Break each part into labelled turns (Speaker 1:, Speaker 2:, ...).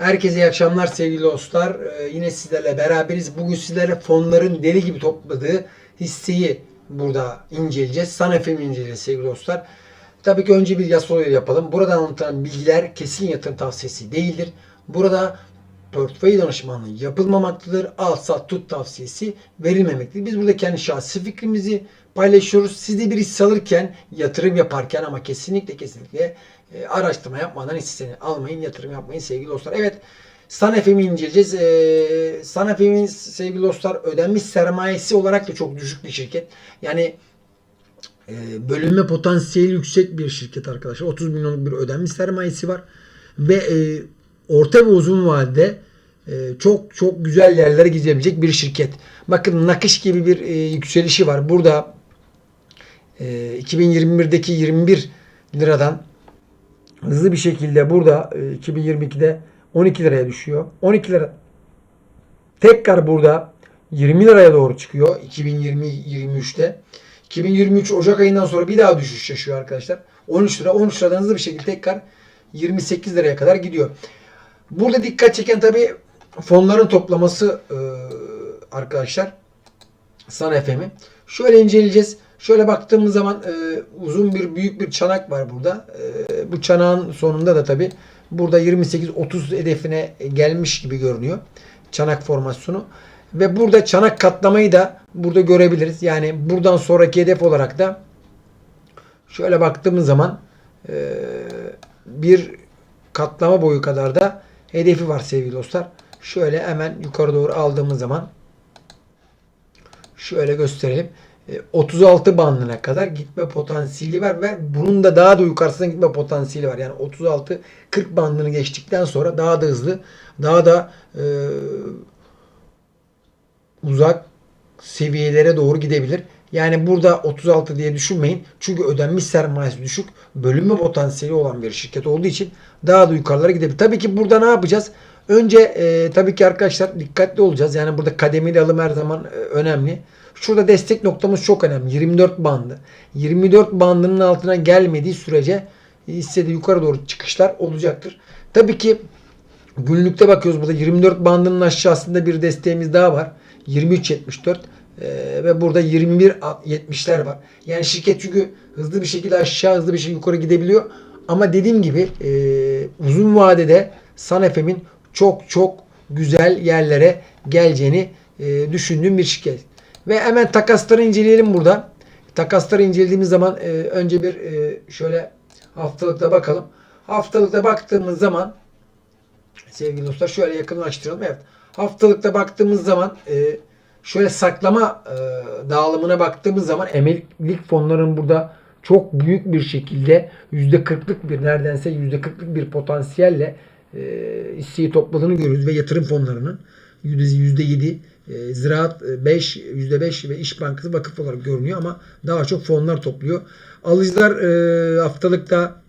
Speaker 1: Herkese iyi akşamlar sevgili dostlar. Ee, yine sizlerle beraberiz. Bugün sizlerle fonların deli gibi topladığı hisseyi burada inceleyeceğiz. Sanefem inceleyeceğiz sevgili dostlar. Tabii ki önce bir yasal yapalım. Burada anlatılan bilgiler kesin yatırım tavsiyesi değildir. Burada portföy danışmanlığı yapılmamaktadır. Al sat tut tavsiyesi verilmemektedir. Biz burada kendi şahsi fikrimizi paylaşıyoruz. Siz de bir hisse alırken, yatırım yaparken ama kesinlikle kesinlikle e, araştırma yapmadan hisseni almayın, yatırım yapmayın sevgili dostlar. Evet, Sanefem'i inceleyeceğiz. E, Sanefem'in sevgili dostlar ödenmiş sermayesi olarak da çok düşük bir şirket. Yani e, bölünme potansiyeli yüksek bir şirket arkadaşlar. 30 milyonluk bir ödenmiş sermayesi var. Ve e, orta ve uzun vadede çok çok güzel yerlere gidebilecek bir şirket. Bakın nakış gibi bir e, yükselişi var. Burada e, 2021'deki 21 liradan hızlı bir şekilde burada e, 2022'de 12 liraya düşüyor. 12 lira tekrar burada 20 liraya doğru çıkıyor 2020-23'te. 2023 Ocak ayından sonra bir daha düşüş yaşıyor arkadaşlar. 13 lira 13 liradan hızlı bir şekilde tekrar 28 liraya kadar gidiyor. Burada dikkat çeken tabi fonların toplaması e, arkadaşlar. San FM'i. Şöyle inceleyeceğiz. Şöyle baktığımız zaman e, uzun bir büyük bir çanak var burada. E, bu çanağın sonunda da tabi burada 28-30 hedefine gelmiş gibi görünüyor. Çanak formasyonu. Ve burada çanak katlamayı da burada görebiliriz. Yani buradan sonraki hedef olarak da şöyle baktığımız zaman e, bir katlama boyu kadar da hedefi var sevgili dostlar. Şöyle hemen yukarı doğru aldığımız zaman şöyle gösterelim. E, 36 bandına kadar gitme potansiyeli var ve bunun da daha da yukarısına gitme potansiyeli var. Yani 36 40 bandını geçtikten sonra daha da hızlı, daha da e, uzak seviyelere doğru gidebilir. Yani burada 36 diye düşünmeyin. Çünkü ödenmiş sermayesi düşük, bölünme potansiyeli olan bir şirket olduğu için daha da yukarılara gidebilir. Tabii ki burada ne yapacağız? Önce e, tabii ki arkadaşlar dikkatli olacağız. Yani burada kademeli alım her zaman e, önemli. Şurada destek noktamız çok önemli. 24 bandı. 24 bandının altına gelmediği sürece hissede yukarı doğru çıkışlar olacaktır. Tabii ki günlükte bakıyoruz burada 24 bandının aşağısında bir desteğimiz daha var. 23.74 ee, ve burada 21.70'ler var. Yani şirket çünkü hızlı bir şekilde aşağı hızlı bir şekilde yukarı gidebiliyor. Ama dediğim gibi e, uzun vadede Sanefem'in çok çok güzel yerlere geleceğini e, düşündüğüm bir şirket. Ve hemen takasları inceleyelim burada. Takasları incelediğimiz zaman e, önce bir e, şöyle haftalıkta bakalım. Haftalıkta baktığımız zaman sevgili dostlar şöyle yakınlaştıralım. Evet. Haftalıkta baktığımız zaman e, şöyle saklama e, dağılımına baktığımız zaman emeklilik fonlarının burada çok büyük bir şekilde %40'lık bir neredense %40'lık bir potansiyelle e, hisseyi topladığını görüyoruz ve yatırım fonlarının %7 e, ziraat e, 5 %5 ve İş Bankası vakıf olarak görünüyor ama daha çok fonlar topluyor. Alıcılar e, haftalıkta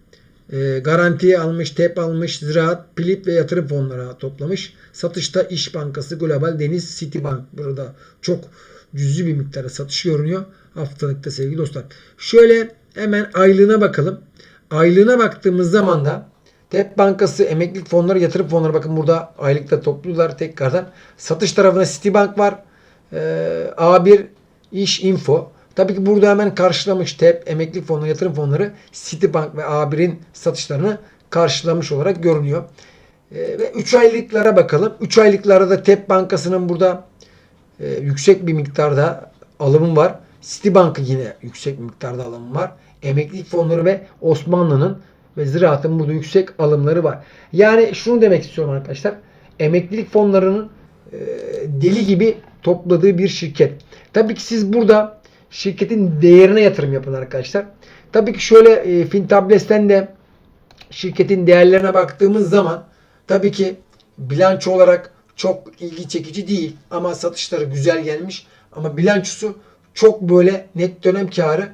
Speaker 1: e, garantiye almış, TEP almış, ziraat, pilip ve yatırım fonları toplamış. Satışta İş Bankası, Global Deniz, Citibank burada çok cüzi bir miktarda satış görünüyor haftalıkta sevgili dostlar. Şöyle hemen aylığına bakalım. Aylığına baktığımız zaman da TEP Bankası, emeklilik fonları, yatırım fonları bakın burada aylıkta topluyorlar tekrardan. Satış tarafında Citibank var. Ee, A1 İş Info. Tabii ki burada hemen karşılamış TEP, emeklilik fonları, yatırım fonları Citibank ve A1'in satışlarını karşılamış olarak görünüyor. Ee, ve 3 aylıklara bakalım. 3 aylıklarda da TEP Bankası'nın burada e, yüksek bir miktarda alımı var. Citibank'ın yine yüksek bir miktarda alımı var. Emeklilik fonları ve Osmanlı'nın ve ziraatın burada yüksek alımları var. Yani şunu demek istiyorum arkadaşlar. Emeklilik fonlarının e, deli gibi topladığı bir şirket. Tabii ki siz burada şirketin değerine yatırım yapın arkadaşlar. Tabii ki şöyle e, Fintables'ten de şirketin değerlerine baktığımız zaman tabii ki bilanço olarak çok ilgi çekici değil ama satışları güzel gelmiş ama bilançosu çok böyle net dönem karı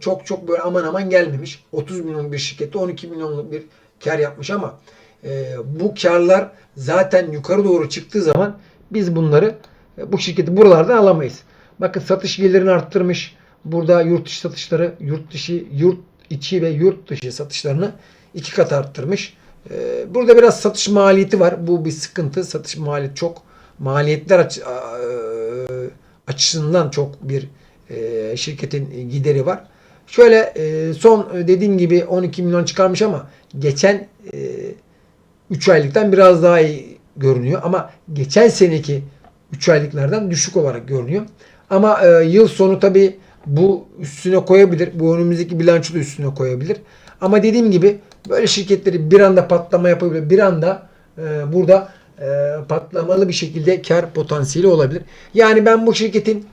Speaker 1: çok çok böyle aman aman gelmemiş. 30 milyon bir şirkette 12 milyonluk bir kar yapmış ama e, bu karlar zaten yukarı doğru çıktığı zaman biz bunları e, bu şirketi buralardan alamayız. Bakın satış gelirini arttırmış. Burada yurt dışı satışları, yurt dışı, yurt içi ve yurt dışı satışlarını iki kat arttırmış. Ee, burada biraz satış maliyeti var. Bu bir sıkıntı. Satış maliyeti çok. Maliyetler e, açısından çok bir e, şirketin gideri var. Şöyle e, son e, dediğim gibi 12 milyon çıkarmış ama geçen e, 3 aylıktan biraz daha iyi görünüyor. Ama geçen seneki 3 aylıklardan düşük olarak görünüyor. Ama yıl sonu tabi bu üstüne koyabilir. Bu önümüzdeki bilanço üstüne koyabilir. Ama dediğim gibi böyle şirketleri bir anda patlama yapabilir. Bir anda burada patlamalı bir şekilde kar potansiyeli olabilir. Yani ben bu şirketin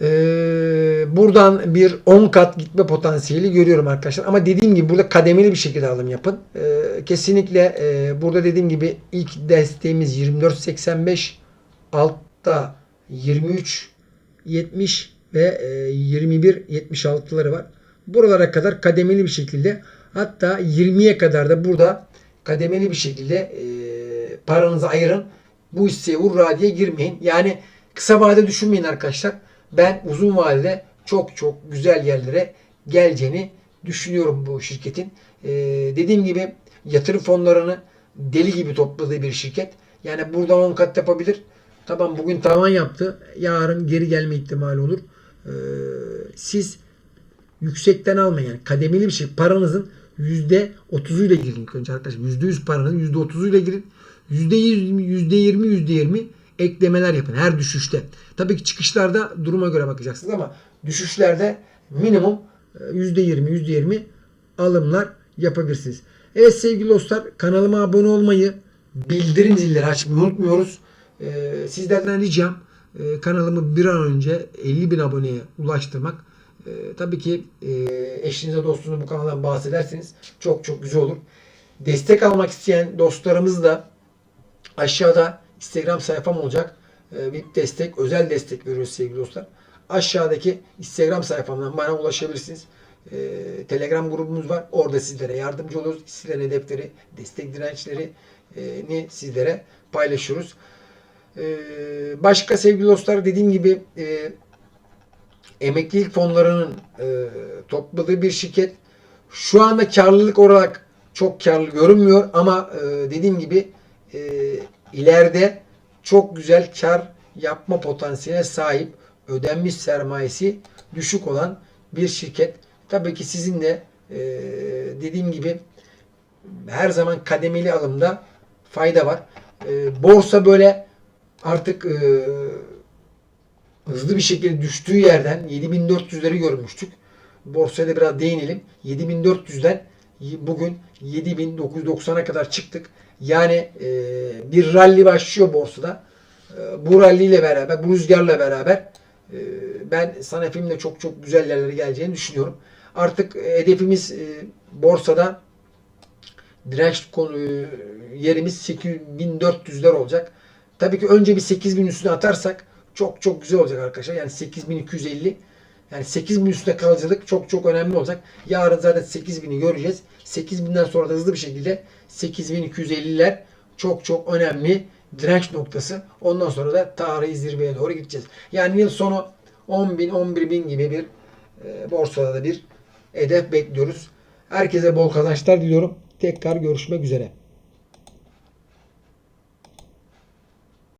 Speaker 1: ee, buradan bir 10 kat gitme potansiyeli görüyorum arkadaşlar. Ama dediğim gibi burada kademeli bir şekilde alım yapın. Ee, kesinlikle e, burada dediğim gibi ilk desteğimiz 24.85 altta 23 70 ve e, 21 76'ları var. Buralara kadar kademeli bir şekilde hatta 20'ye kadar da burada kademeli bir şekilde e, paranızı ayırın. Bu hisseye hurra diye girmeyin. Yani kısa vade düşünmeyin arkadaşlar. Ben uzun vadede çok çok güzel yerlere geleceğini düşünüyorum bu şirketin. Ee, dediğim gibi yatırım fonlarını deli gibi topladığı bir şirket. Yani buradan 10 kat yapabilir. Tamam bugün tavan yaptı. Yarın geri gelme ihtimali olur. Ee, siz yüksekten almayın. Yani kademeli bir şey. Paranızın %30'uyla girin önce arkadaşlar. %100 paranın %30'uyla girin. %20, %20, %20 eklemeler yapın her düşüşte. Tabii ki çıkışlarda duruma göre bakacaksınız ama düşüşlerde minimum e, %20, %20 alımlar yapabilirsiniz. Evet sevgili dostlar kanalıma abone olmayı, bildirim zilleri açmayı unutmuyoruz. Ee, sizlerden ricam e, kanalımı bir an önce 50 bin aboneye ulaştırmak. Ee, tabii ki e, eşinize dostunuza bu kanaldan bahsederseniz çok çok güzel olur. Destek almak isteyen dostlarımız da aşağıda Instagram sayfam olacak. Ee, VIP destek, özel destek veriyoruz sevgili dostlar. Aşağıdaki Instagram sayfamdan bana ulaşabilirsiniz. Ee, Telegram grubumuz var. Orada sizlere yardımcı oluruz. Sizlerin hedefleri, destek dirençlerini sizlere paylaşıyoruz. Ee, başka sevgili dostlar dediğim gibi e, emeklilik fonlarının e, topladığı bir şirket. Şu anda karlılık olarak çok karlı görünmüyor ama e, dediğim gibi e, ileride çok güzel kar yapma potansiyeline sahip ödenmiş sermayesi düşük olan bir şirket. Tabii ki sizin de e, dediğim gibi her zaman kademeli alımda fayda var. E, borsa böyle artık e, hızlı bir şekilde düştüğü yerden 7400'leri görmüştük. Borsaya da biraz değinelim. 7400'den bugün 7990'a kadar çıktık. Yani e, bir rally başlıyor borsada. E, bu rally ile beraber, bu rüzgarla beraber e, ben Sanefim'le çok çok güzel yerlere geleceğini düşünüyorum. Artık e, hedefimiz e, borsada direnç konu e, yerimiz 8400'ler olacak. Tabii ki önce bir 8000 üstüne atarsak çok çok güzel olacak arkadaşlar. Yani 8250 yani 8000 üstüne kalıcılık çok çok önemli olacak. Yarın zaten 8000'i göreceğiz. 8000'den sonra da hızlı bir şekilde 8250'ler çok çok önemli direnç noktası. Ondan sonra da tarihi zirveye doğru gideceğiz. Yani yıl sonu 10.000 11.000 gibi bir e, borsada da bir hedef bekliyoruz. Herkese bol kazançlar diliyorum. Tekrar görüşmek üzere.